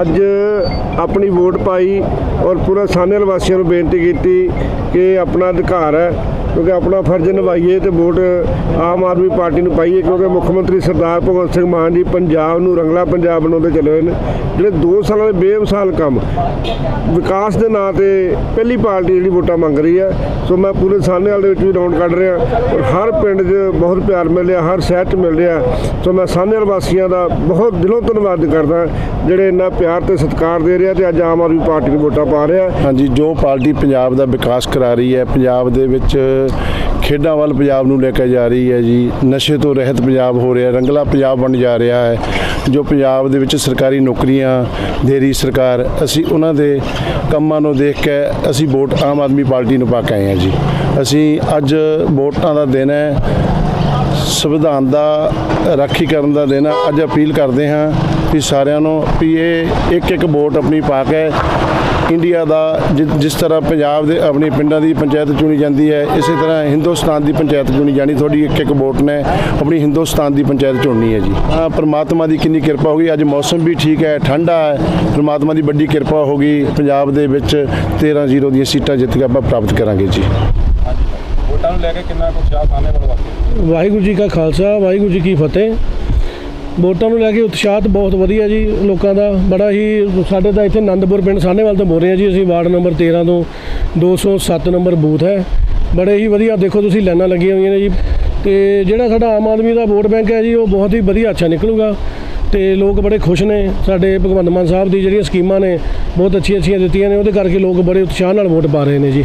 ਅੱਜ ਆਪਣੀ ਵੋਟ ਪਾਈ ਔਰ ਪੂਰਾ ਸਾਨੇਲ ਵਾਸੀਆਂ ਨੂੰ ਬੇਨਤੀ ਕੀਤੀ ਕਿ ਆਪਣਾ ਅਧਿਕਾਰ ਹੈ, ਕਿਉਂਕਿ ਆਪਣਾ ਫਰਜ਼ ਨਿਭਾਈਏ ਤੇ ਵੋਟ ਆਮ ਆਦਮੀ ਪਾਰਟੀ ਨੂੰ ਪਾਈਏ, ਕਿਉਂਕਿ ਮੁੱਖ ਮੰਤਰੀ ਸਰਦਾਰ ਭਗਵੰਤ ਸਿੰਘ ਮਾਨ ਜੀ ਪੰਜਾਬ ਨੂੰ ਰੰਗਲਾ ਪੰਜਾਬ ਬਣਾਉਂਦੇ ਚਲੇ ਹੋਏ ਨੇ। ਜਿਹੜੇ 2 ਸਾਲਾਂ ਦੇ ਬੇਮਿਸਾਲ ਕੰਮ, ਵਿਕਾਸ ਦੇ ਨਾਂ ਤੇ ਪਹਿਲੀ ਪਾਰਟੀ ਜਿਹੜੀ ਵੋਟਾਂ ਮੰਗ ਰਹੀ ਹੈ, ਸੋ ਮੈਂ ਪੂਰੇ ਸਾਹਨੇਵਾਲ ਦੇ ਵਿੱਚ ਵੀ ਰਾਉਂਡ ਕੱਢ ਰਿਹਾ ਔਰ ਹਰ ਪਿੰਡ 'ਚ ਬਹੁਤ ਪਿਆਰ ਮਿਲ ਰਿਹਾ, ਹਰ ਸ਼ਹਿਰ 'ਚ ਮਿਲ ਰਿਹਾ। ਸੋ ਮੈਂ ਸਾਹਨੇਵਾਲ ਵਾਸੀਆਂ ਦਾ ਬਹੁਤ ਦਿਲੋਂ ਧੰਨਵਾਦ ਕਰਦਾ, ਜਿਹੜੇ ਇੰਨਾ ਪਿਆਰ ਤੇ ਸਤਿਕਾਰ ਦੇ ਰਿਹਾ ਤੇ ਅੱਜ ਆਮ ਆਦਮੀ ਪਾਰਟੀ ਨੂੰ ਵੋਟਾਂ ਪਾ ਰਿਹਾ। ਹਾਂਜੀ, ਜੋ ਪਾਰਟੀ ਪੰਜਾਬ ਦਾ ਵਿਕਾਸ ਕਰਾ ਰਹੀ ਹੈ। ਪੰਜਾਬ ਦੇ ਵਿੱਚ ਖੇਡਾਂ ਵੱਲ ਪੰਜਾਬ ਨੂੰ ਲੈ ਕੇ ਜਾ ਰਹੀ ਹੈ ਜੀ। ਨਸ਼ੇ ਤੋਂ ਰਹਿਤ ਪੰਜਾਬ ਹੋ ਰਿਹਾ, ਰੰਗਲਾ ਪੰਜਾਬ ਬਣ ਜਾ ਰਿਹਾ ਹੈ, ਜੋ ਪੰਜਾਬ ਦੇ ਵਿੱਚ ਸਰਕਾਰੀ ਨੌਕਰੀਆਂ ਦੇ ਰਹੀ ਸਰਕਾਰ। ਅਸੀਂ ਉਹਨਾਂ ਦੇ ਕੰਮਾਂ ਨੂੰ ਦੇਖ ਕੇ ਅਸੀਂ ਵੋਟ ਆਮ ਆਦਮੀ ਪਾਰਟੀ ਨੂੰ ਪਾ ਕੇ ਆਏ ਹਾਂ ਜੀ। ਅਸੀਂ ਅੱਜ ਵੋਟਾਂ ਦਾ ਦਿਨ ਹੈ। ਸੰਵਿਧਾਨ ਦਾ ਰਾਖੀ ਕਰਨ ਦਾ ਦਿਨ ਅੱਜ ਅਪੀਲ ਕਰਦੇ ਹਾਂ ਵੀ ਸਾਰਿਆਂ ਨੂੰ ਵੀ ਇਹ ਇੱਕ ਇੱਕ ਵੋਟ ਆਪਣੀ ਪਾ ਕੇ ਇੰਡੀਆ ਦਾ ਜਿ- ਜਿਸ ਤਰ੍ਹਾਂ ਪੰਜਾਬ ਦੇ ਆਪਣੇ ਪਿੰਡਾਂ ਦੀ ਪੰਚਾਇਤ ਚੁਣੀ ਜਾਂਦੀ ਹੈ, ਇਸੇ ਤਰ੍ਹਾਂ ਹਿੰਦੁਸਤਾਨ ਦੀ ਪੰਚਾਇਤ ਚੁਣੀ ਜਾਣੀ। ਤੁਹਾਡੀ ਇੱਕ ਇੱਕ ਵੋਟ ਨੇ, ਆਪਣੀ ਹਿੰਦੁਸਤਾਨ ਦੀ ਪੰਚਾਇਤ ਚੁਣਨੀ ਹੈ ਜੀ। ਹਾਂ ਪ੍ਰਮਾਤਮਾ ਦੀ ਕਿੰਨੀ ਕਿਰਪਾ ਹੋ ਗਈ। ਅੱਜ ਮੌਸਮ ਵੀ ਠੀਕ ਹੈ ਠੰਡਾ ਹੈ ਪ੍ਰਮਾਤਮਾ ਦੀ ਵੱਡੀ ਕਿਰਪਾ ਹੋ ਗਈ। ਪੰਜਾਬ ਦੇ ਵਿੱਚ 13 ਜ਼ੀਰੋ ਦੀਆਂ ਸੀਟਾਂ ਜਿੱਤ ਕੇ ਆਪਾਂ ਪ੍ਰਾਪਤ ਕਰਾਂਗੇ ਜੀ। ਵੋਟਾਂ ਨੂੰ ਲੈ ਕੇ ਕਿੰਨਾ ਕੁ ਉਤਸ਼ਾਹ ਸਾਹਮਣੇ ਵਾਲੇ ਵਾਹਿਗੁਰੂ ਜੀ ਕਾ ਖਾਲਸਾ, ਵਾਹਿਗੁਰੂ ਜੀ ਕੀ ਫਤਿਹ। ਵੋਟਾਂ ਨੂੰ ਲੈ ਕੇ ਉਤਸ਼ਾਹ ਤਾਂ ਬਹੁਤ ਵਧੀਆ ਜੀ ਲੋਕਾਂ ਦਾ। ਬੜਾ ਹੀ ਸਾਡੇ ਤਾਂ ਇੱਥੇ ਆਨੰਦਪੁਰ ਪਿੰਡ ਸਾਹਨੇਵਾਲ ਤੋਂ ਬੋਲ ਰਹੇ ਹਾਂ ਜੀ। ਅਸੀਂ ਵਾਰਡ ਨੰਬਰ 13 ਤੋਂ 207 ਨੰਬਰ ਬੂਥ ਹੈ। ਬੜੇ ਹੀ ਵਧੀਆ, ਦੇਖੋ ਤੁਸੀਂ ਲਾਈਨਾਂ ਲੱਗੀਆਂ ਹੋਈਆਂ ਨੇ ਜੀ। ਤੇ ਜਿਹੜਾ ਸਾਡਾ ਆਮ ਆਦਮੀ ਦਾ ਵੋਟ ਬੈਂਕ ਹੈ ਜੀ, ਉਹ ਬਹੁਤ ਹੀ ਵਧੀਆ ਅੱਛਾ ਨਿਕਲੂਗਾ। ਤੇ ਲੋਕ ਬੜੇ ਖੁਸ਼ ਨੇ। ਸਾਡੇ ਭਗਵੰਤ ਮਾਨ ਸਾਹਿਬ ਦੀ ਜਿਹੜੀਆਂ ਸਕੀਮਾਂ ਨੇ, ਬਹੁਤ ਅੱਛੀਆਂ ਅੱਛੀਆਂ ਦਿੱਤੀਆਂ ਨੇ। ਉਹਦੇ ਕਰਕੇ ਲੋਕ ਬੜੇ ਉਤਸ਼ਾਹ ਨਾਲ ਵੋਟ ਪਾ ਰਹੇ ਨੇ ਜੀ।